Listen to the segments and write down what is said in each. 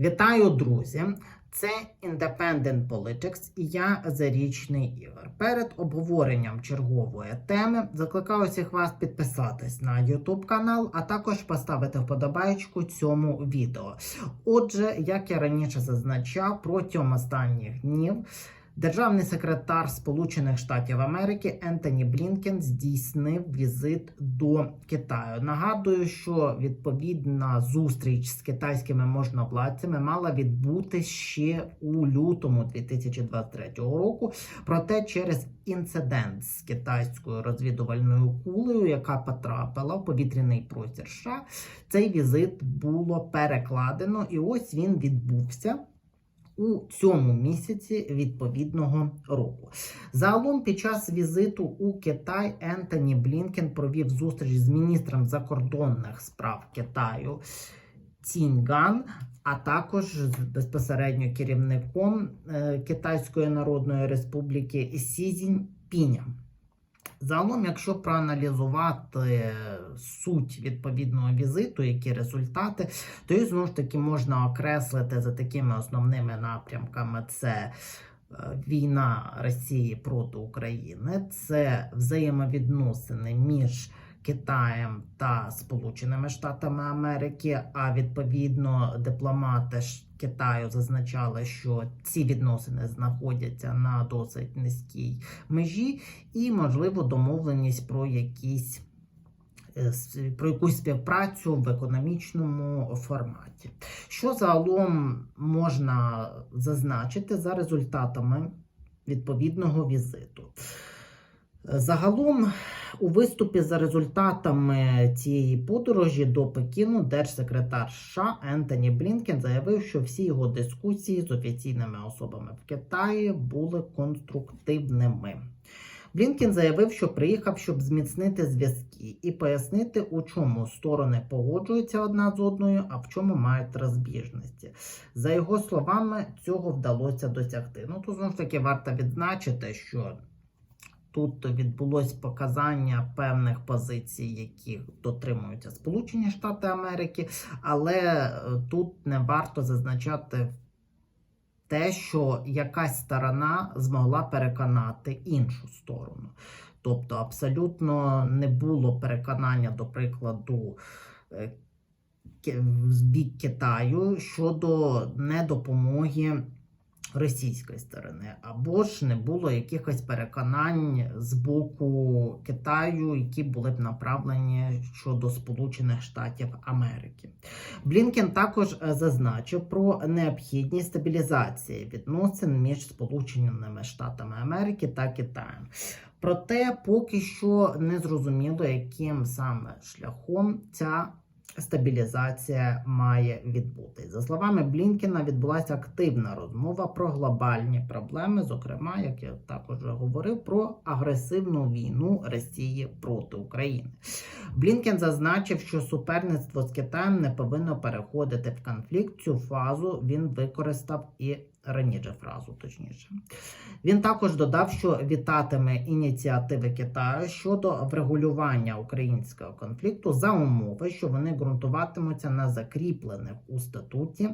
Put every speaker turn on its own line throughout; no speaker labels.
Вітаю, друзі! Це Independent Politics і я Зарічний Ігор. Перед обговоренням чергової теми закликаю всіх вас підписатись на YouTube канал, а також поставити вподобайку цьому відео. Отже, як я раніше зазначав, протягом останніх днів. Державний секретар Сполучених Штатів Америки Ентоні Блінкен здійснив візит до Китаю. Нагадую, що відповідна зустріч з китайськими можновладцями мала відбути ще у лютому 2023 року. Проте через інцидент з китайською розвідувальною кулею, яка потрапила в повітряний простір США, цей візит було перекладено, і ось він відбувся у цьому місяці відповідного року. Загалом, під час візиту у Китай Ентоні Блінкен провів зустріч з міністром закордонних справ Китаю Ціньган, а також з безпосередньо керівником е, Китайської Народної Республіки Сізінь Цзіньпінем. Загалом, якщо проаналізувати суть відповідного візиту, які результати, то їх знову ж таки можна окреслити за такими основними напрямками: це е, війна Росії проти України, це взаємовідносини між Китаєм та Сполученими Штатами Америки. А відповідно дипломати Китаю зазначали, що ці відносини знаходяться на досить низькій межі, і можливо домовленість про якісь. е, Про якусь співпрацю в економічному форматі. Що загалом можна зазначити за результатами відповідного візиту? Загалом, у виступі за результатами цієї подорожі до Пекіну держсекретар США Ентоні Блінкен заявив, що всі його дискусії з офіційними особами в Китаї були конструктивними. Блінкен заявив, що приїхав, щоб зміцнити зв'язки і пояснити, у чому сторони погоджуються одна з одною, а в чому мають розбіжності. За його словами, цього вдалося досягти. Ну тут знову ж таки варто відзначити, що Тут відбулось показання певних позицій, яких дотримуються Сполучені Штати Америки, але е, тут не варто зазначати те, що якась сторона змогла переконати іншу сторону. Тобто, абсолютно не було переконання, до прикладу, е, з бік Китаю щодо недопомоги російської сторони, або ж не було якихось переконань з боку Китаю, які були б направлені щодо Сполучених Штатів Америки. Блінкен також е, зазначив про необхідність стабілізації відносин між Сполученими Штатами Америки та Китаєм. Проте поки що не зрозуміло, яким саме шляхом ця стабілізація має відбутись. За словами Блінкена, відбулася активна розмова про глобальні проблеми, зокрема, як я також говорив, про агресивну війну Росії проти України. Блінкен зазначив, що суперництво з Китаєм не повинно переходити в конфлікт. Цю фазу він використав і раніше фразу, точніше. Він також додав, що вітатиме ініціативи Китаю щодо врегулювання українського конфлікту за умови, що вони ґрунтуватимуться на закріплених у статуті.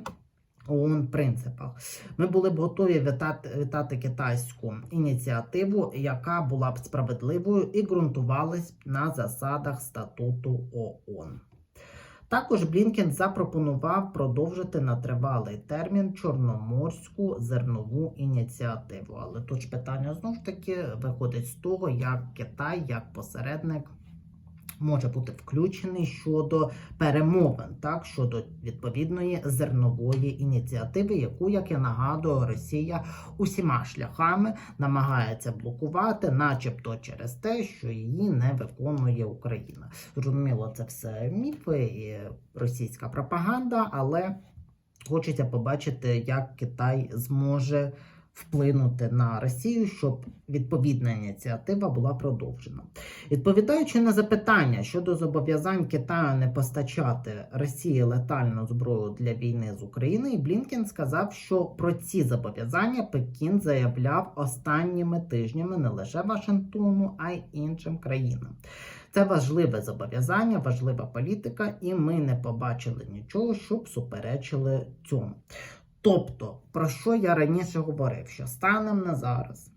ООН принципах ми були б готові вітати, вітати китайську ініціативу, яка була б справедливою і ґрунтувалась на засадах статуту ООН. Також Блінкен запропонував продовжити на тривалий термін Чорноморську зернову ініціативу. Але тут ж питання знову ж таки виходить з того, як Китай, як посередник. Може бути включений щодо перемовин, так щодо відповідної зернової ініціативи, яку, як я нагадую, Росія усіма шляхами намагається блокувати, начебто через те, що її не виконує Україна. Зрозуміло, це все міфи і російська пропаганда, але хочеться побачити, як Китай зможе вплинути на Росію, щоб відповідна ініціатива була продовжена. Відповідаючи на запитання щодо зобов'язань Китаю не постачати Росії летальну зброю для війни з Україною, Блінкен сказав, що про ці зобов'язання Пекін заявляв останніми тижнями не лише Вашингтону, а й іншим країнам. Це важливе зобов'язання, важлива політика, і ми не побачили нічого, щоб суперечили цьому. Тобто, про що я раніше говорив, що станом на зараз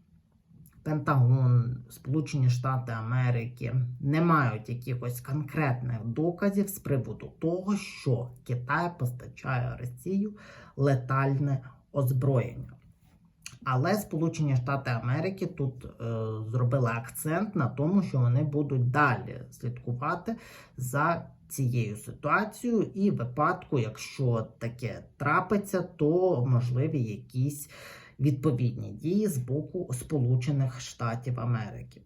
Пентагон, Сполучені Штати Америки не мають якихось конкретних доказів з приводу того, що Китай постачає Росію летальне озброєння. Але Сполучені Штати Америки тут е, зробили акцент на тому, що вони будуть далі слідкувати за цією ситуацією, і випадку, якщо таке трапиться, то можливі якісь відповідні дії з боку Сполучених Штатів Америки.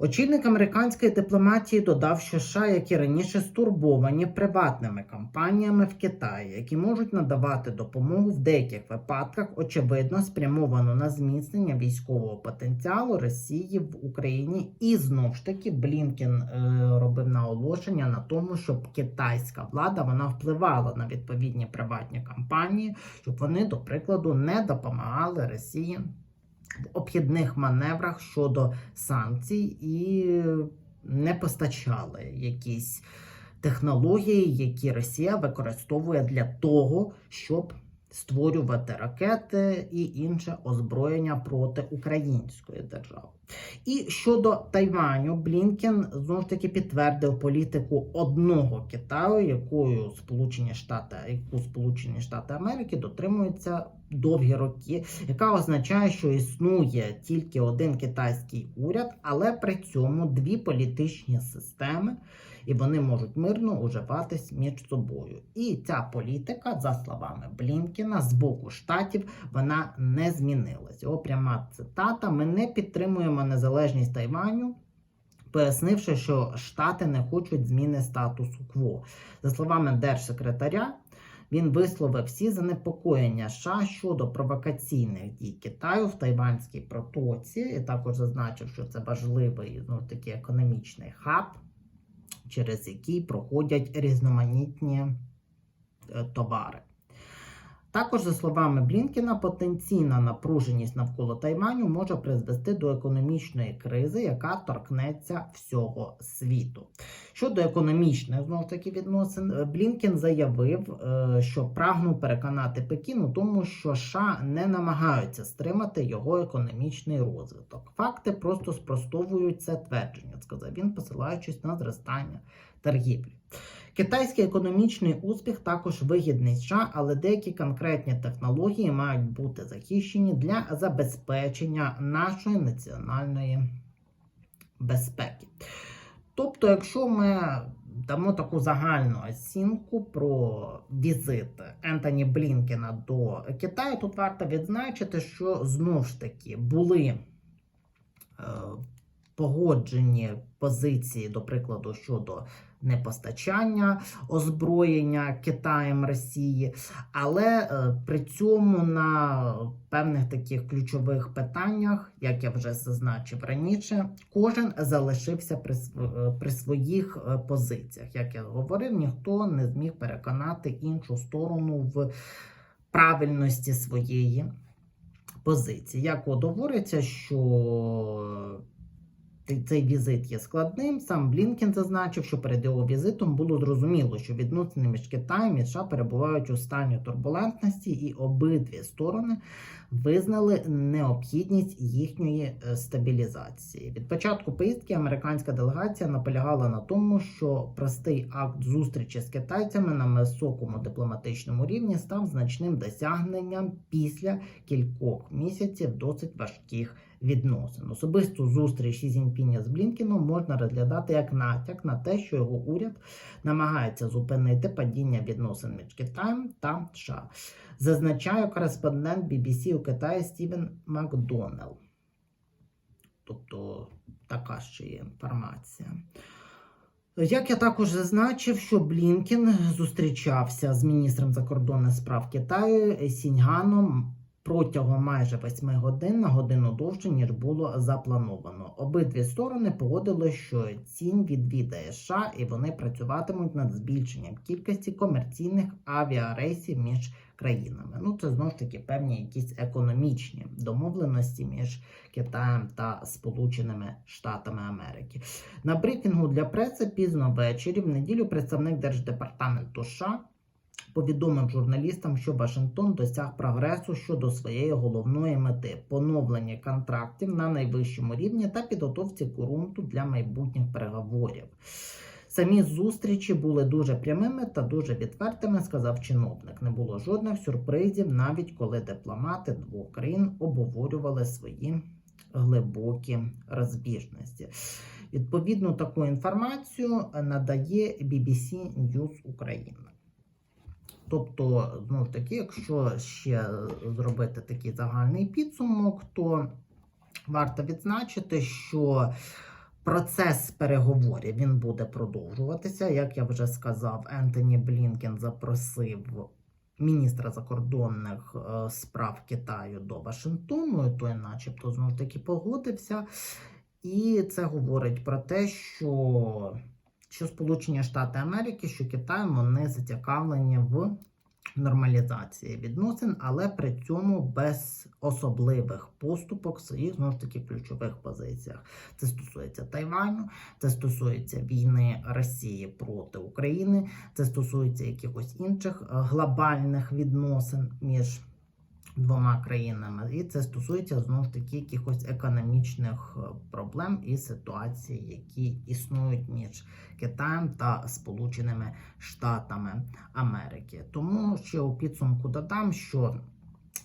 Очільник американської дипломатії додав, що США, як і раніше, стурбовані приватними компаніями в Китаї, які можуть надавати допомогу в деяких випадках, очевидно, спрямовану на зміцнення військового потенціалу Росії в Україні. І знов ж таки Блінкен е, робив наголошення на тому, щоб китайська влада вона впливала на відповідні приватні компанії, щоб вони, до прикладу, не допомагали Росії обхідних маневрах щодо санкцій і не постачали якісь технології, які Росія використовує для того, щоб створювати ракети і інше озброєння проти української держави. І щодо Тайваню, Блінкен знову ж таки підтвердив політику одного Китаю, якою Сполучені Штати, яку Сполучені Штати Америки дотримуються довгі роки, яка означає, що існує тільки один китайський уряд, але при цьому дві політичні системи, і вони можуть мирно уживатись між собою. І ця політика, за словами Блінкена, з боку штатів вона не змінилась. Його пряма цитата: ми не підтримуємо незалежність Тайваню. Пояснивши, що Штати не хочуть зміни статусу кво. За словами держсекретаря, він висловив всі занепокоєння США щодо провокаційних дій Китаю в Тайванській протоці, і також зазначив, що це важливий ну, такий економічний хаб, через який проходять різноманітні е, товари. Також, за словами Блінкена, потенційна напруженість навколо Тайваню може призвести до економічної кризи, яка торкнеться всього світу. Щодо економічних знову ж таки відносин, е, Блінкен заявив, е, що прагнув переконати Пекін у тому, що США не намагаються стримати його економічний розвиток. Факти просто спростовують це твердження, сказав він, посилаючись на зростання торгівлі. Китайський економічний успіх також вигідний США, але деякі конкретні технології мають бути захищені для забезпечення нашої національної безпеки. Тобто, якщо ми дамо таку загальну оцінку про візит Ентоні Блінкена до Китаю, тут варто відзначити, що знову ж таки були е, погоджені позиції, до прикладу, щодо непостачання озброєння Китаєм Росії, але е, при цьому на певних таких ключових питаннях, як я вже зазначив раніше, кожен залишився при, е, при своїх е, позиціях. Як я говорив, ніхто не зміг переконати іншу сторону в правильності своєї позиції. Як от говориться, що цей- візит є складним. Сам Блінкен зазначив, що перед його візитом було зрозуміло, що відносини між Китаєм і США перебувають у стані турбулентності, і обидві сторони визнали необхідність їхньої е, стабілізації. Від початку поїздки американська делегація наполягала на тому, що простий акт зустрічі з китайцями на високому дипломатичному рівні став значним досягненням після кількох місяців досить важких відносин. Особисту зустріч Ші Цзіньпіня з Блінкеном можна розглядати як натяк на те, що його уряд намагається зупинити падіння відносин між Китаєм та США. Зазначає кореспондент BBC у Китаї Стівен Макдонелл. Тобто така ще є інформація. Як я також зазначив, що Блінкен зустрічався з міністром закордонних справ Китаю Сіньганом протягом майже 8 годин на годину довше, ніж було заплановано. Обидві сторони погодили, що цінь відвідає США і вони працюватимуть над збільшенням кількості комерційних авіарейсів між країнами. Ну це знову ж таки певні якісь економічні домовленості між Китаєм та Сполученими Штатами Америки. На брифінгу для преси пізно ввечері в неділю представник держдепартаменту США повідомив журналістам, що Вашингтон досяг прогресу щодо своєї головної мети поновлення контрактів на найвищому рівні та підготовці ґрунту для майбутніх переговорів. Самі зустрічі були дуже прямими та дуже відвертими, сказав чиновник. Не було жодних сюрпризів, навіть коли дипломати двох країн обговорювали свої глибокі розбіжності. Відповідну таку інформацію надає BBC News Україна. Тобто, ж таки, якщо ще зробити такий загальний підсумок, то варто відзначити, що процес переговорів він буде продовжуватися. Як я вже сказав, Ентоні Блінкен запросив міністра закордонних е, справ Китаю до Вашингтону, і той, начебто, знову ж таки погодився. І це говорить про те, що, що Сполучені Штати Америки, що Китай вони зацікавлені в нормалізації відносин, але при цьому без особливих поступок в своїх знову ж таки ключових позиціях. Це стосується Тайваню, це стосується війни Росії проти України, це стосується якихось інших е, глобальних відносин між двома країнами, і це стосується знову ж таки якихось економічних е, проблем і ситуацій, які існують між Китаєм та Сполученими Штатами Америки. Тому ще у підсумку додам, що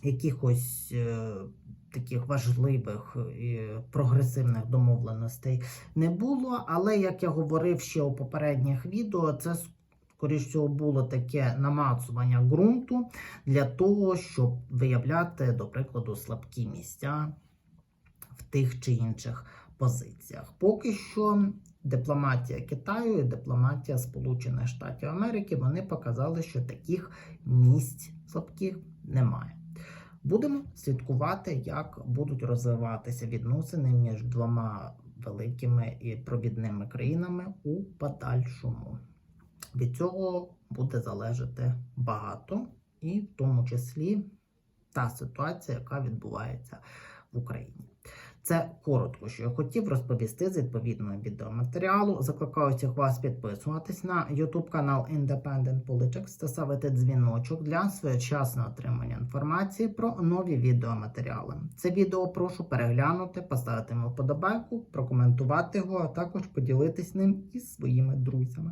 якихось е, таких важливих і прогресивних домовленостей не було. Але як я говорив ще у попередніх відео, це скоріш всього було таке намацування ґрунту для того, щоб виявляти, до прикладу, слабкі місця в тих чи інших позиціях. Поки що дипломатія Китаю і дипломатія Сполучених Штатів Америки вони показали, що таких місць слабких немає. Будемо слідкувати, як будуть розвиватися відносини між двома великими і провідними країнами у подальшому. Від цього буде залежати багато, і в тому числі та ситуація, яка відбувається в Україні. Це коротко, що я хотів розповісти з відповідного відеоматеріалу. Закликаю всіх вас підписуватись на YouTube канал Independent Politics та ставити дзвіночок для своєчасного отримання інформації про нові відеоматеріали. Це відео прошу переглянути, поставити вподобайку, прокоментувати його, а також поділитись ним із своїми друзями.